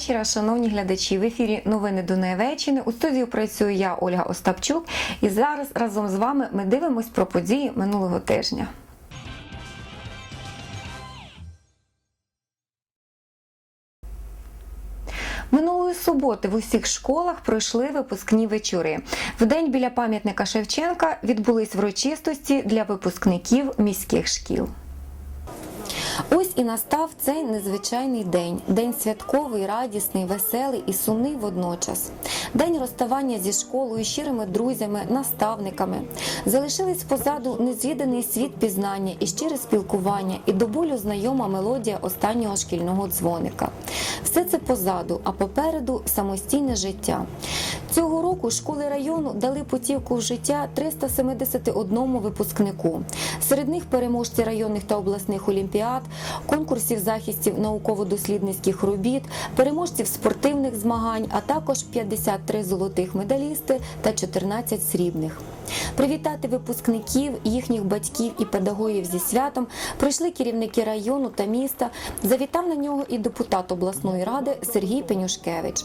Вечора, шановні глядачі. В ефірі новини Донеччини. У студії працюю я, Ольга Остапчук, і зараз разом з вами ми дивимось про події минулого тижня. Минулої суботи в усіх школах пройшли випускні вечори. В день біля пам'ятника Шевченка відбулись врочистості для випускників міських шкіл. Ось і настав цей незвичайний день. День святковий, радісний, веселий і сумний водночас. День розставання зі школою, щирими друзями, наставниками. Залишились позаду незвіданий світ пізнання і щире спілкування, і до болю знайома мелодія останнього шкільного дзвоника. Все це позаду, а попереду самостійне життя. Цього року школи району дали путівку в життя 371 випускнику. Серед них переможці районних та обласних олімпіад, конкурсів захистів науково-дослідницьких робіт, переможців спортивних змагань, а також 53 золотих медалісти та 14 срібних. Привітати випускників, їхніх батьків і педагогів зі святом прийшли керівники району та міста. Завітав на нього і депутат обласної ради Сергій Пенюшкевич.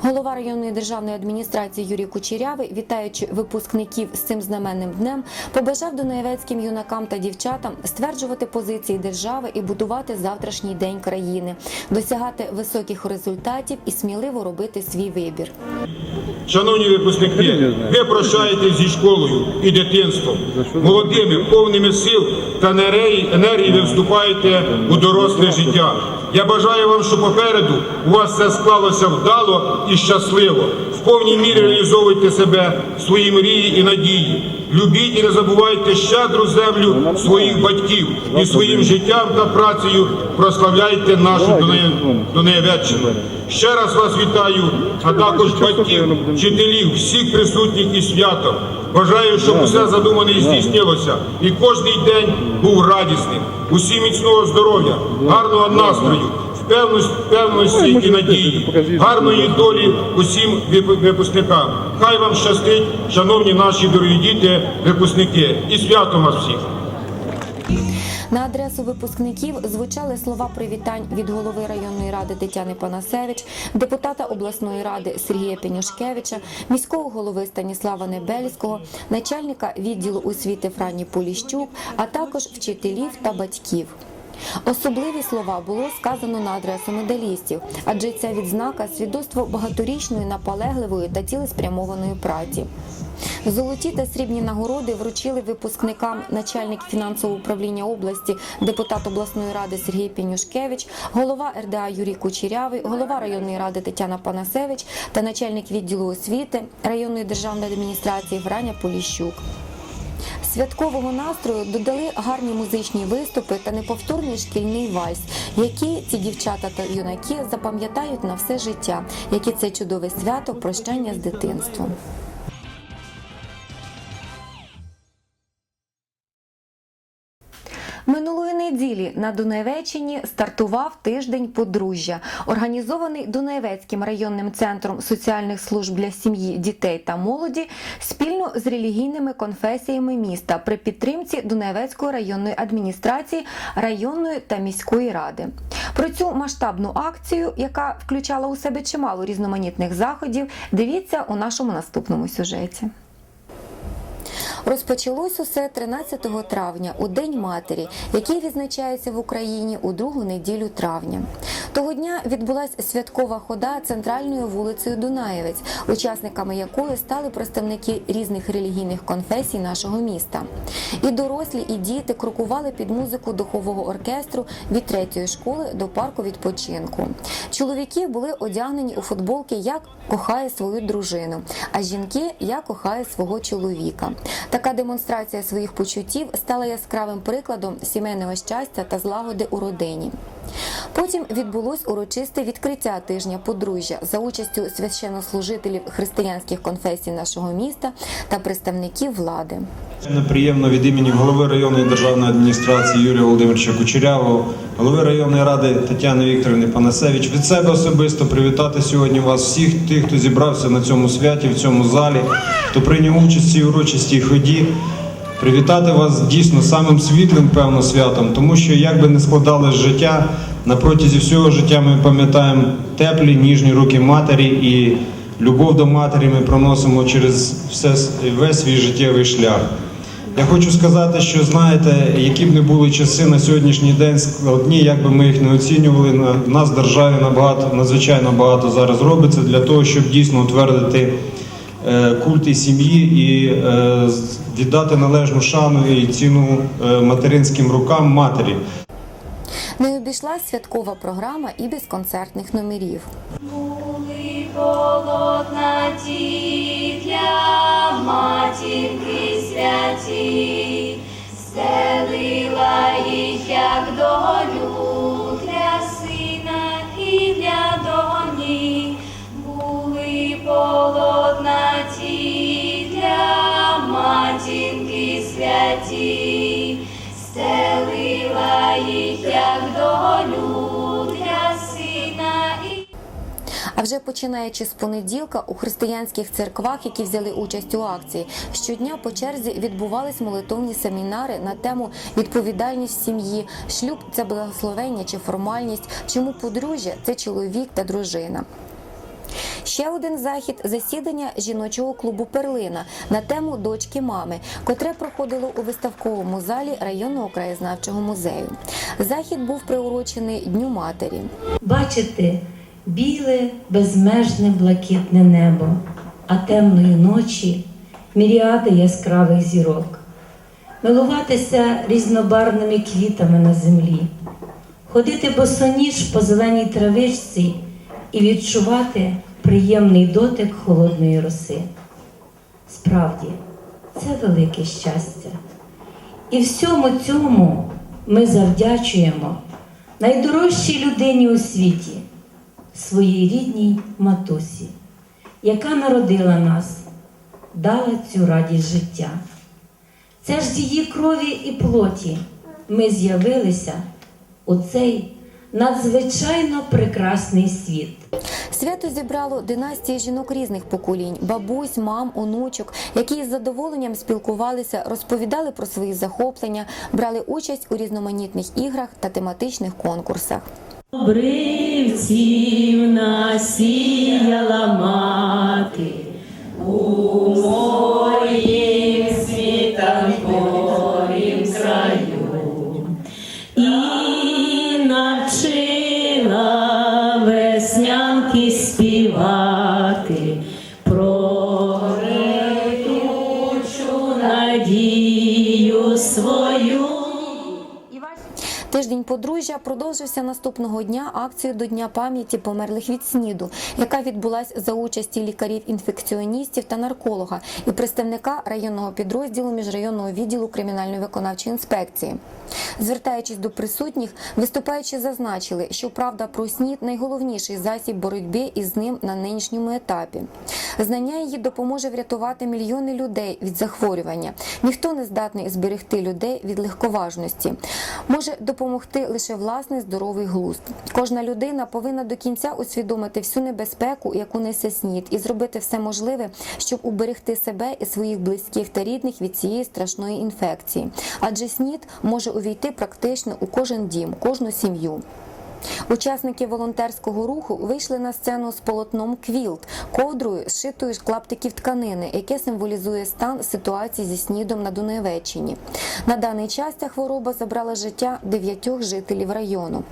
Голова районної державної адміністрації Юрій Кучерявий, вітаючи випускників з цим знаменним днем, побажав донаєвецьким юнакам та дівчатам стверджувати позиції держави і будувати завтрашній день країни, досягати високих результатів і сміливо робити свій вибір. Шановні випускники, ви прощаєтесь зі школою і дитинством. Молодими, повними сил та енергії ви вступаєте у доросле життя. Я бажаю вам, що попереду у вас все склалося вдало і щасливо. В повній мірі реалізовуйте себе, свої мрії і надії. Любіть і не забувайте щедру землю своїх батьків і своїм життям та працею прославляйте нашу Донеєвеччину. Ще раз вас вітаю, а також батьків, вчителів, всіх присутніх із святом. Бажаю, щоб усе задумане і здійснилося, і кожний день був радісним. Усім міцного здоров'я, гарного настрою, впевненості, впевненості і надії, гарної долі усім випускникам. Хай вам щастить, шановні наші дорогі діти, випускники, і святом вас всіх. На адресу випускників звучали слова привітань від голови районної ради Тетяни Панасевич, депутата обласної ради Сергія Пенюшкевича, міського голови Станіслава Небельського, начальника відділу освіти Франі Поліщук, а також вчителів та батьків. Особливі слова було сказано на адресу медалістів, адже ця відзнака свідоцтво багаторічної наполегливої та цілеспрямованої праці. Золоті та срібні нагороди вручили випускникам начальник фінансового управління області, депутат обласної ради Сергій Пенюшкевич, голова РДА Юрій Кучерявий, голова районної ради Тетяна Панасевич та начальник відділу освіти районної державної адміністрації Враня Поліщук. Святкового настрою додали гарні музичні виступи та неповторний шкільний вальс, які ці дівчата та юнаки запам'ятають на все життя, яке це чудове свято прощання з дитинством. Минулої неділі на Дунаєвеччині стартував тиждень подружжя, організований Дунаєвецьким районним центром соціальних служб для сім'ї, дітей та молоді спільно з релігійними конфесіями міста при підтримці Дунаєвецької районної адміністрації, районної та міської ради. Про цю масштабну акцію, яка включала у себе чимало різноманітних заходів, дивіться у нашому наступному сюжеті. Розпочалось усе 13 травня, у День матері, який відзначається в Україні у другу неділю травня. Того дня відбулася святкова хода центральною вулицею Дунаєвець, учасниками якої стали представники різних релігійних конфесій нашого міста. І дорослі, і діти крокували під музику духового оркестру від третьої школи до парку відпочинку. Чоловіки були одягнені у футболки як кохає свою дружину, а жінки як кохає свого чоловіка. Така демонстрація своїх почуттів стала яскравим прикладом сімейного щастя та злагоди у родині. Потім відбулось урочисте відкриття тижня подружжя за участю священнослужителів християнських конфесій нашого міста та представників влади. Неприємно від імені голови районної державної адміністрації Юрія Володимировича Кучерявого, голови районної ради Тетяни Вікторівни Панасевич від себе особисто привітати сьогодні вас всіх, тих, хто зібрався на цьому святі, в цьому залі, хто прийняв участь в цій урочистій ході. Привітати вас дійсно самим світлим, певно, святом, тому що як би не складалось життя, на протязі всього життя ми пам'ятаємо теплі, ніжні руки матері і любов до матері ми проносимо через все, весь свій життєвий шлях. Я хочу сказати, що знаєте, які б не були часи на сьогоднішній день складні, як би ми їх не оцінювали, в нас державі набагато надзвичайно багато зараз робиться для того, щоб дійсно утвердити е, культ і сім'ї і е, віддати належну шану і ціну е, материнським рукам матері. Не обійшлась святкова програма і без концертних номерів. Були полотнаті для матінки святі, стелила їх як долю для сина і для доні. Полотнаті для матінки святі, стелила їх як долю для сина А вже починаючи з понеділка у християнських церквах, які взяли участь у акції, щодня по черзі відбувались молитовні семінари на тему відповідальність сім'ї, шлюб це благословення чи формальність, чому подружжя це чоловік та дружина. Ще один захід засідання жіночого клубу Перлина на тему дочки мами, котре проходило у виставковому залі районного краєзнавчого музею. Захід був приурочений Дню матері. Бачити біле, безмежне блакитне небо, а темної ночі міріади яскравих зірок, милуватися різнобарвними квітами на землі, ходити босоніж по зеленій травичці і відчувати приємний дотик холодної роси. Справді, це велике щастя. І всьому цьому ми завдячуємо найдорожчій людині у світі, своїй рідній матусі, яка народила нас, дала цю радість життя. Це ж з її крові і плоті ми з'явилися у цей надзвичайно прекрасний світ. Свято зібрало династії жінок різних поколінь, бабусь, мам, онучок, які з задоволенням спілкувалися, розповідали про свої захоплення, брали участь у різноманітних іграх та тематичних конкурсах. Обривців насіяла мати продовжився наступного дня акцією до Дня пам'яті померлих від СНІДу, яка відбулась за участі лікарів-інфекціоністів та нарколога і представника районного підрозділу міжрайонного відділу кримінальної виконавчої інспекції. Звертаючись до присутніх, виступаючи зазначили, що правда про СНІД найголовніший засіб боротьби із ним на нинішньому етапі. Знання її допоможе врятувати мільйони людей від захворювання. Ніхто не здатний зберегти людей від легковажності. Може допомогти лише власний здоровий глузд. Кожна людина повинна до кінця усвідомити всю небезпеку, яку несе снід, і зробити все можливе, щоб уберегти себе і своїх близьких та рідних від цієї страшної інфекції. Адже снід може увійти практично у кожен дім, кожну сім'ю. Учасники волонтерського руху вийшли на сцену з полотном квілт, ковдрою, зшитою з клаптиків тканини, яке символізує стан ситуації зі снідом на Донеччині. На даний час ця хвороба забрала життя дев'ятьох жителів району.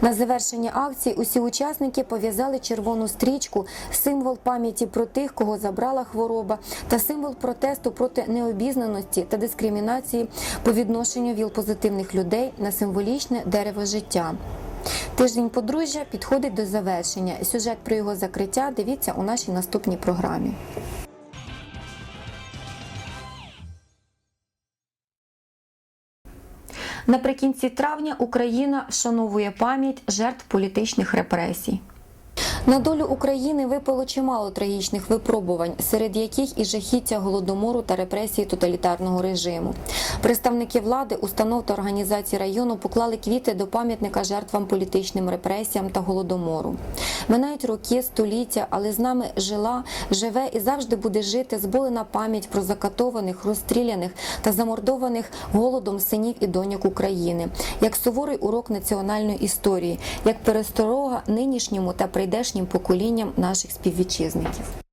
На завершення акції усі учасники пов'язали червону стрічку, символ пам'яті про тих, кого забрала хвороба, та символ протесту проти необізнаності та дискримінації по відношенню віл-позитивних людей на символічне дерево життя. Тиждень подружжя підходить до завершення. Сюжет про його закриття дивіться у нашій наступній програмі. Наприкінці травня Україна вшановує пам'ять жертв політичних репресій. На долю України випало чимало трагічних випробувань, серед яких і жахіття голодомору та репресії тоталітарного режиму. Представники влади, установ та організацій району поклали квіти до пам'ятника жертвам політичним репресіям та голодомору. Минають роки, століття, але з нами жила, живе і завжди буде жити зболена пам'ять про закатованих, розстріляних та замордованих голодом синів і доньок України, як суворий урок національної історії, як пересторога нинішньому та прийдешнім поколінням наших співвітчизників.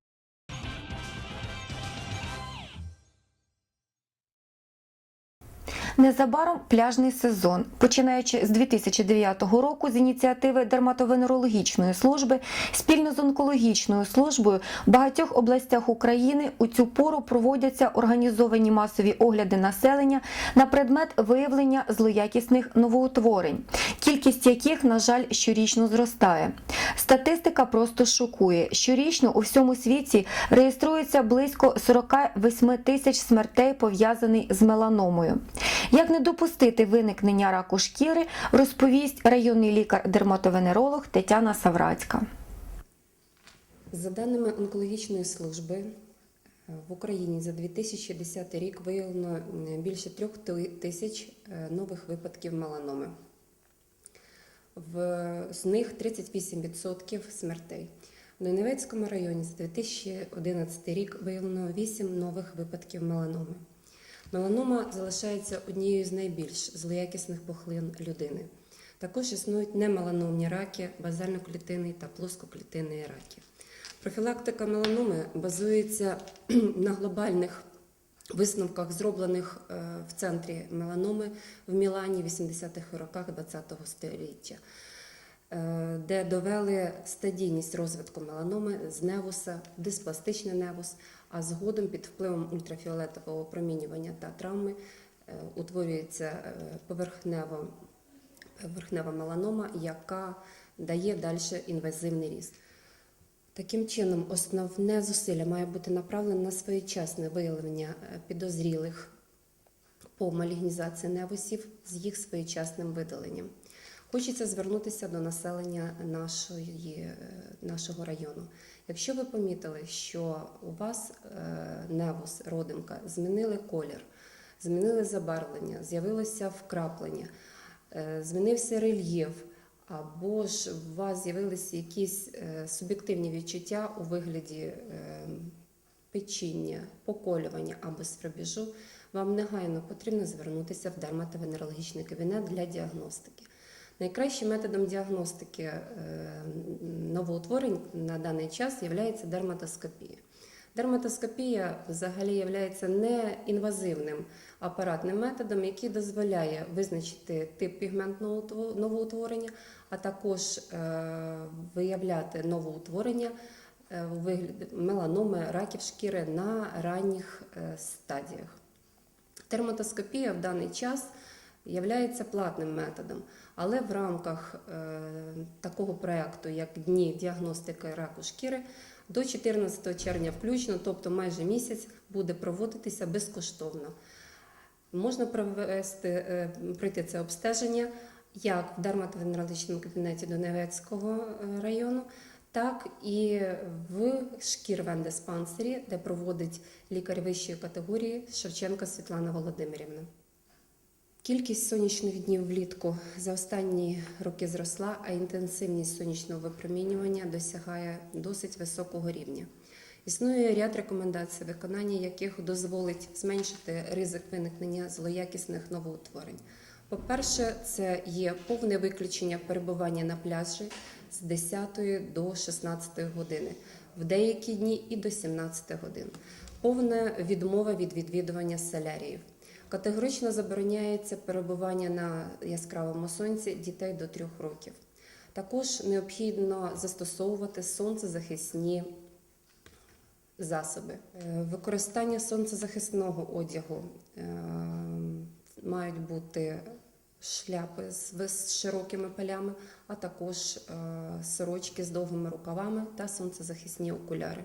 Незабаром пляжний сезон, починаючи з 2009 року, з ініціативи дерматовенерологічної служби спільно з онкологічною службою в багатьох областях України у цю пору проводяться організовані масові огляди населення на предмет виявлення злоякісних новоутворень, кількість яких, на жаль, щорічно зростає. Статистика просто шокує. Щорічно у всьому світі реєструється близько 48 тисяч смертей, пов'язаних з меланомою. Як не допустити виникнення раку шкіри, розповість районний лікар-дерматовенеролог Тетяна Саврацька. За даними онкологічної служби, е, в Україні за 2010 рік виявлено е, більше трьох тисяч е, нових випадків меланоми. В, з них 38% смертей. В Донецькому районі за 2011 рік виявлено 8 нових випадків меланоми. Меланома залишається однією з найбільш злоякісних пухлин людини. Також існують немеланомні раки, базально-клітинний та плоскоклітинний раки. Профілактика меланоми базується на глобальних висновках, зроблених е, в центрі меланоми в Мілані в 80-х роках ХХ століття, де довели стадійність розвитку меланоми з невуса диспластичний невус, а згодом під впливом ультрафіолетового опромінювання та травми е, утворюється е, поверхнева, поверхнева меланома, яка дає далі інвазивний ріст. Таким чином, основне зусилля має бути направлене на своєчасне виявлення е, підозрілих по малігнізації невусів з їх своєчасним видаленням. Хочеться звернутися до населення нашої, е, нашого району. Якщо ви помітили, що у вас е, невус, родимка, змінили колір, змінили забарвлення, з'явилося вкраплення, е, змінився рельєф, або ж у вас з'явилися якісь суб'єктивні відчуття у вигляді печіння, поколювання або свербіжу, вам негайно потрібно звернутися в дерматовенерологічний кабінет для діагностики. Найкращим методом діагностики е, новоутворень на даний час є дерматоскопія. Дерматоскопія взагалі є неінвазивним апаратним методом, який дозволяє визначити тип пігментного новоутворення, а також е, виявляти новоутворення е, у вигляді меланоми, раків шкіри на ранніх стадіях. Дерматоскопія в даний час є платним методом, але в рамках е, такого проєкту, як Дні діагностики раку шкіри, до 14 червня включно, тобто майже місяць, буде проводитися безкоштовно. Можна провести, е, пройти це обстеження як в дерматовенерологічному кабінеті Донецького е, району, так і в шкірвендиспансері, де проводить лікар вищої категорії Шевченко Світлана Володимирівна. Кількість сонячних днів влітку за останні роки зросла, а інтенсивність сонячного випромінювання досягає досить високого рівня. Існує ряд рекомендацій, виконання яких дозволить зменшити ризик виникнення злоякісних новоутворень. По-перше, це є повне виключення перебування на пляжі з 10 до 16 години, в деякі дні і до 17 годин. Повна відмова від відвідування соляріїв. Категорично забороняється перебування на яскравому сонці дітей до 3 років. Також необхідно застосовувати сонцезахисні засоби. Е, Використання сонцезахисного одягу е, мають бути шляпи з широкими полями, а також е, сорочки з довгими рукавами та сонцезахисні окуляри.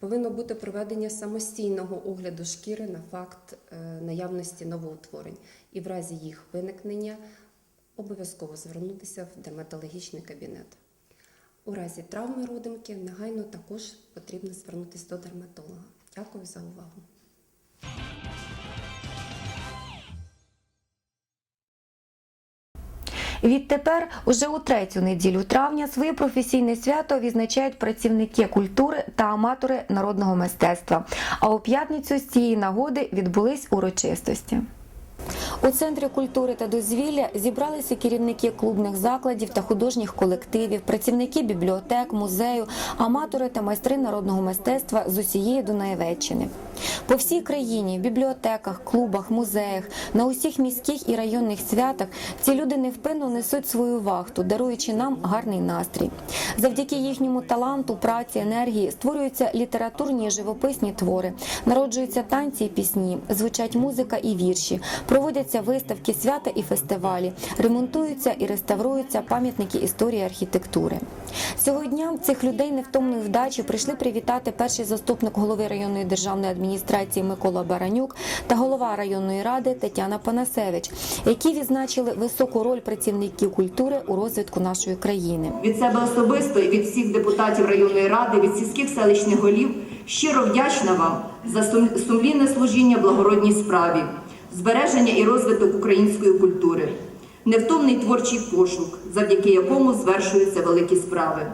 Повинно бути проведення самостійного огляду шкіри на факт е, наявності новоутворень і в разі їх виникнення обов'язково звернутися в дерматологічний кабінет. У разі травми родимки негайно також потрібно звернутися до дерматолога. Дякую за увагу. Відтепер, уже у третю неділю травня, своє професійне свято відзначають працівники культури та аматори народного мистецтва. А у п'ятницю з цієї нагоди відбулись урочистості. У центрі культури та дозвілля зібралися керівники клубних закладів та художніх колективів, працівники бібліотек, музею, аматори та майстри народного мистецтва з усієї Дунаєвеччини. По всій країні, в бібліотеках, клубах, музеях, на усіх міських і районних святах ці люди невпинно несуть свою вахту, даруючи нам гарний настрій. Завдяки їхньому таланту, праці, енергії створюються літературні і живописні твори, народжуються танці і пісні, звучать музика і вірші, проводяться виставки, свята і фестивалі, ремонтуються і реставруються пам'ятники історії архітектури. Цього дня цих людей невтомної вдачі прийшли привітати перший заступник голови районної державної адміністрації Микола Баранюк та голова районної ради Тетяна Панасевич, які відзначили високу роль працівників культури у розвитку нашої країни. Від себе особисто і від всіх депутатів районної ради, від сільських селищних голів щиро вдячна вам за сум- сумлінне служіння благородній справі, збереження і розвиток української культури, невтомний творчий пошук, завдяки якому звершуються великі справи.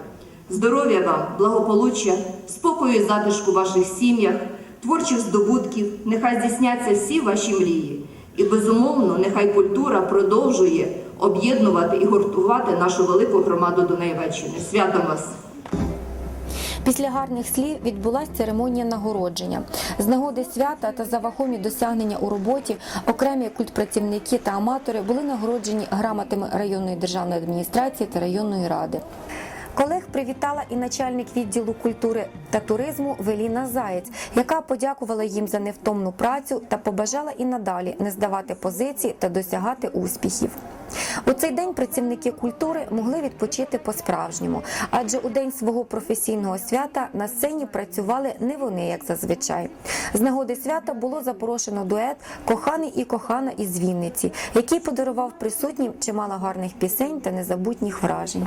Здоров'я вам, благополуччя, спокою і затишку в ваших сім'ях, творчих здобутків, нехай здійсняться всі ваші мрії. І безумовно, нехай культура продовжує об'єднувати і гуртувати нашу велику громаду Дунаєвеччини. Святом вас! Після гарних слів відбулася церемонія нагородження. З нагоди свята та за вагомі досягнення у роботі окремі культпрацівники та аматори були нагороджені грамотами районної державної адміністрації та районної ради. Колег привітала і начальник відділу культури та туризму Веліна Заєць, яка подякувала їм за невтомну працю та побажала і надалі не здавати позицій та досягати успіхів. У цей день працівники культури могли відпочити по-справжньому, адже у день свого професійного свята на сцені працювали не вони, як зазвичай. З нагоди свята було запрошено дует Коханий і кохана із Вінниці, який подарував присутнім чимало гарних пісень та незабутніх вражень.